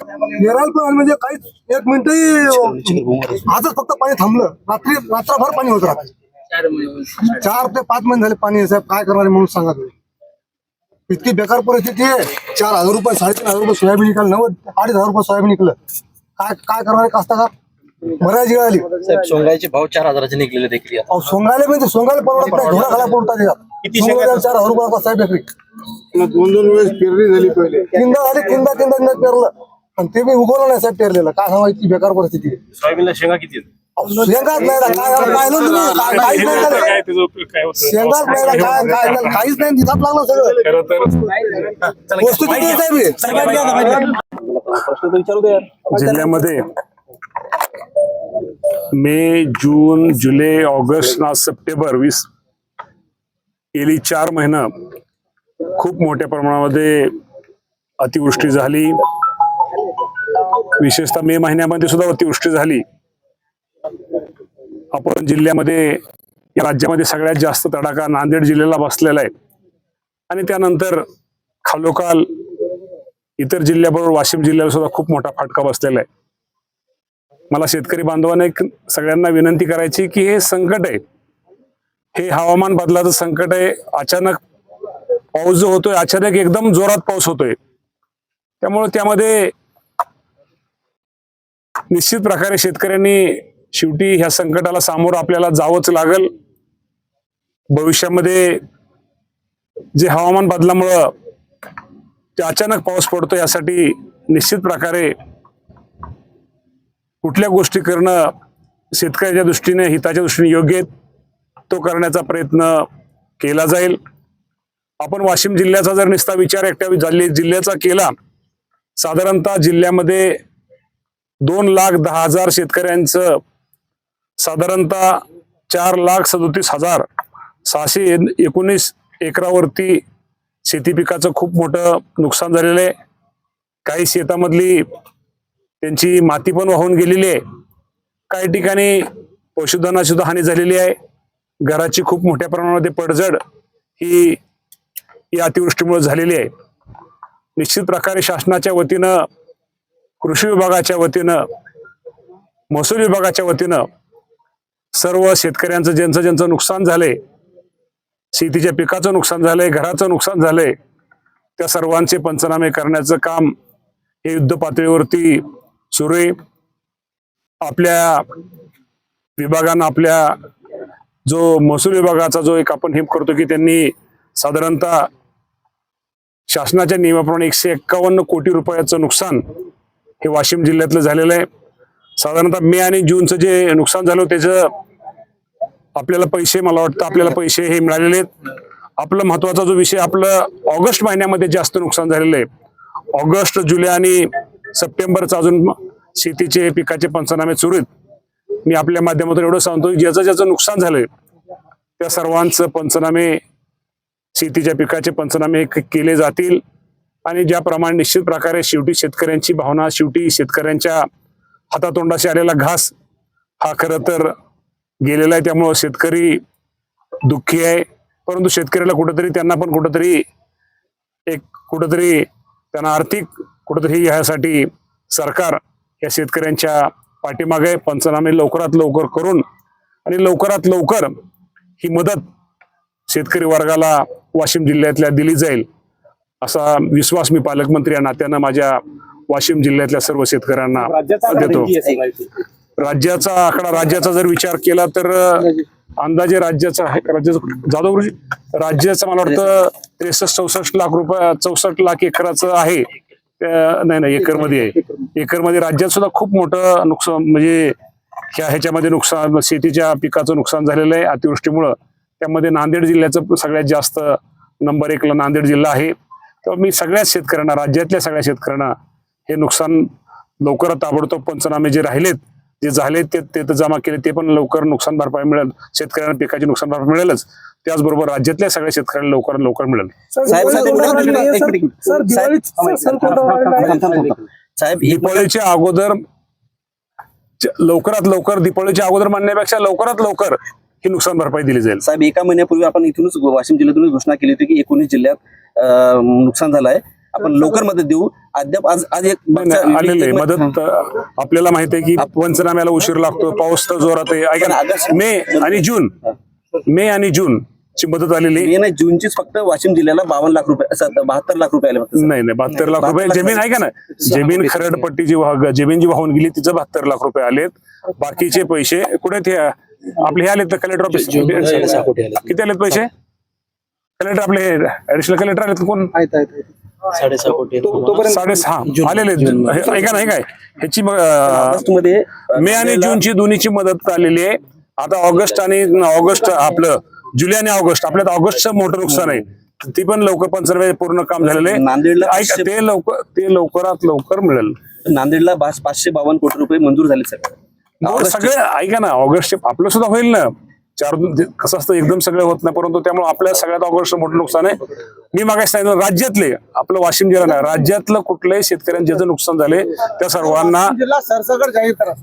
येराल पण म्हणजे काहीच एक मिनिटही आजच फक्त पाणी थांबलं. रात्री रात्रभर पाणी होत राहत. चार ते पाच महिने झाले पाणी आहे साहेब. काय करणार म्हणून सांगा तुम्ही. इतकी बेकार परिस्थिती आहे. चार हजार रुपये साडेतीन हजार रुपये सोयाबीन निघालं नव्वद अडीच हजार रुपये सोयाबीन निघलं. काय काय करणार आहे कास्ताकार? बऱ्याच वेळ आली. साहेब सोंगाईचे भाव चार हजाराचे निघलेले देखील अहो, सोंगायला म्हणजे सोंगायला परवडत नाही. घोडा खाला पडतात. सोंगायला चार हजार रुपये साहेब एकरी. दोन दोन वेळेस पेरणी झाली पहिले. तीनदा झाली तीनदा तीनदा तीनदा पेरलं. आणि ते मी उगवलं नाही साहेब पेरलेलं काय सांगायची बेकार परिस्थिती. आहे सोयाबीनला शेंगा किती आहेत? शेंगाच नाही ना, काय झालं, पाहिलं तुम्ही काय- काहीच नाही झालं. काय त्याचा उपयोग काय होतो? शेंगाच नाही ना, काय काय झालं, काहीच नाही. दिसात लागलं सगळं. खरं तर वस्तू किती आहे साहेब? हे? प्रश्न तर विचारू द्या जिल्ह्यामध्ये मे जून जुलै ऑगस्ट ना सप्टेंबर वीस गेली चार महिना खूप मोठ्या प्रमाणामध्ये अतिवृष्टी झाली. विशेषतः मे महिन्यामध्ये सुद्धा अतिवृष्टी झाली. आपण जिल्ह्यामध्ये या राज्यामध्ये सगळ्यात जास्त तडाखा नांदेड जिल्ह्याला बसलेला आहे. आणि त्यानंतर खालोखाल इतर जिल्ह्याबरोबर वाशिम जिल्ह्याला सुद्धा खूप मोठा फटका बसलेला आहे. मला शेतकरी बांधवांना एक सगळ्यांना विनंती करायची की हे संकट आहे. हे हवामान बदलाचं संकट आहे. अचानक पाऊस जो होतोय अचानक एकदम जोरात पाऊस होतोय. त्यामुळे त्यामध्ये निश्चित प्रकारे शेतकऱ्यांनी शेवटी ह्या संकटाला सामोरं आपल्याला जावंच लागल. भविष्यामध्ये जे हवामान बदलामुळं ते अचानक पाऊस पडतो यासाठी निश्चित प्रकारे कुठल्या गोष्टी करणं शेतकऱ्याच्या दृष्टीने हिताच्या दृष्टीने योग्य आहेत तो करण्याचा प्रयत्न केला जाईल. आपण वाशिम जिल्ह्याचा जर निस्ता विचार एकट्या जिल्ह्याचा केला साधारणतः जिल्ह्यामध्ये दोन लाख दहा हजार शेतकऱ्यांचं साधारणतः चार लाख सदोतीस हजार सहाशे एकोणीस एकरावरती शेती पिकाचं खूप मोठं नुकसान झालेलं आहे. काही शेतामधली त्यांची माती पण वाहून गेलेली आहे. काही ठिकाणी पशुधनासुद्धा हानी झालेली आहे. घराची खूप मोठ्या प्रमाणामध्ये पडझड ही या अतिवृष्टीमुळे झालेली आहे. निश्चित प्रकारे शासनाच्या वतीनं कृषी विभागाच्या वतीनं महसूल विभागाच्या वतीनं सर्व शेतकऱ्यांचं ज्यांचं ज्यांचं नुकसान झालंय शेतीच्या पिकाचं नुकसान झालंय घराचं नुकसान झालंय त्या सर्वांचे पंचनामे करण्याचं काम हे युद्ध पातळीवरती सुरू आहे. आपल्या विभागानं आपल्या जो महसूल विभागाचा जो एक आपण हे करतो की त्यांनी साधारणतः शासनाच्या नियमाप्रमाणे एकशे एक्कावन्न कोटी रुपयाचं नुकसान हे वाशिम जिल्ह्यातलं झालेलं आहे. साधारणतः मे आणि जूनचं जे नुकसान झालं त्याचं आपल्याला पैसे मला वाटतं आपल्याला पैसे हे मिळालेले आहेत. आपलं महत्त्वाचा जो विषय आपलं ऑगस्ट महिन्यामध्ये जास्त नुकसान झालेलं आहे. ऑगस्ट जुलै आणि सप्टेंबरचं अजून शेतीचे पिकाचे पंचनामे सुरू आहेत. मी आपल्या माध्यमातून एवढं सांगतो की ज्याचं ज्याचं नुकसान झालंय त्या सर्वांचं पंचनामे शेतीच्या पिकाचे पंचनामे केले जातील. आणि ज्याप्रमाणे निश्चित प्रकारे शेवटी शेतकऱ्यांची भावना शेवटी शेतकऱ्यांच्या हातातोंडाशी आलेला घास हा खरं तर गेलेला आहे. त्यामुळं शेतकरी दुःखी आहे. परंतु शेतकऱ्याला कुठंतरी त्यांना पण कुठंतरी एक कुठंतरी त्यांना आर्थिक कुठंतरी ह्यासाठी सरकार या शेतकऱ्यांच्या पाठीमागे पंचनामे लवकरात लवकर करून आणि लवकरात लवकर ही मदत शेतकरी वर्गाला वाशिम जिल्ह्यातल्या दिली जाईल. असा विश्वास मी पालकमंत्री या नात्यानं माझ्या वाशिम जिल्ह्यातल्या सर्व शेतकऱ्यांना देतो. राज्याचा आकडा राज्याचा जर विचार केला तर अंदाजे राज्याचा राज्याचा जाधव राज्याचं मला वाटतं त्रेसष्ट चौसष्ट लाख रुपये चौसष्ट लाख एकराचं आहे. नाही नाही एकरमध्ये आहे. एकरमध्ये राज्यात सुद्धा खूप मोठं नुकसान म्हणजे ह्या ह्याच्यामध्ये नुकसान शेतीच्या पिकाचं नुकसान झालेलं आहे. अतिवृष्टीमुळं त्यामध्ये नांदेड जिल्ह्याचं सगळ्यात जास्त नंबर एकला नांदेड जिल्हा आहे. तेव्हा मी सगळ्याच शेतकऱ्यांना राज्यातल्या सगळ्या शेतकऱ्यांना हे नुकसान लवकरात ताबडतोब पंचनामे जे राहिलेत जे झाले ते ते तर जमा केले ते पण लवकर नुकसान भरपाई मिळेल. शेतकऱ्यांना पिकाची नुकसान भरपाई मिळेलच. त्याचबरोबर राज्यातल्या सगळ्या शेतकऱ्यांना लवकरात लवकर मिळेल. साहेब दीपावलीच्या अगोदर लवकरात लवकर दीपावलीच्या अगोदर म्हणण्यापेक्षा लवकरात लवकर ही नुकसान भरपाई दिली जाईल. साहेब एका महिन्यापूर्वी आपण इथूनच वाशिम जिल्ह्यातूनच घोषणा केली होती की एकोणीस जिल्ह्यात नुकसान झालं आहे. आपण लवकर मदत देऊ. अद्याप आज आज एक नाही, नाही, आलेलं आहे. मदत आपल्याला माहिती आहे की पंचनाम्याला उशीर लागतो पाऊस तर जोरात आहे. ऐका ना मे आणि जून. मे आणि जून ची मदत आलेली. मे नाही जूनचीच फक्त वाशिम जिल्ह्याला बावन्न लाख रुपये सत- बहात्तर लाख रुपये आले फक्त. नाही नाही बहात्तर लाख रुपये. जमीन ऐका ना जमीन खरडपट्टी जी वाह- जमीन जी वाहून गेली तिचं बहात्तर लाख रुपये आलेत. बाकीचे पैसे कुठे ते आपले हे आलेत कलेक्टर ऑफिस आले. किती आलेत पैसे? कलेक्टर आपले ऍडिशनल कलेक्टर आलेत कोण? साडेसहा कोटी साडेसहा. आलेले आहेत. हे- ऐका ना हे काय? ह्याची मग अं, ऑगस्टमध्ये मे आणि जूनची दोन्हीची मदत आलेली आहे. आता ऑगस्ट आणि ऑगस्ट आपलं जुलै आणि ऑगस्ट आपल्यात ऑगस्टचं मोठं नुकसान आहे. ती पण लवकर पंचनामे पूर्ण काम झालेलं आहे. नांदेडला ऐका पाचशे- ते लवकर ते लवकरात लवकर मिळेल. नांदेडला पाच- पाचशे बावन्न कोटी रुपये मंजूर झाले सर हो, सगळे ऐका ना ऑगस्ट आपलं सुद्धा होईल ना. चार कसं असतं एकदम सगळं होत नाही परंतु त्यामुळे आपल्या सगळ्यात ऑगस्ट मोठं नुकसान आहे मी मागास सांगितलं राज्यातले आपलं वाशिम जिल्हा नाही राज्यातलं कुठल्याही शेतकऱ्यांचे ज्याचं नुकसान झाले त्या सर्वांना जिल्हा सरसकट जाहीर करा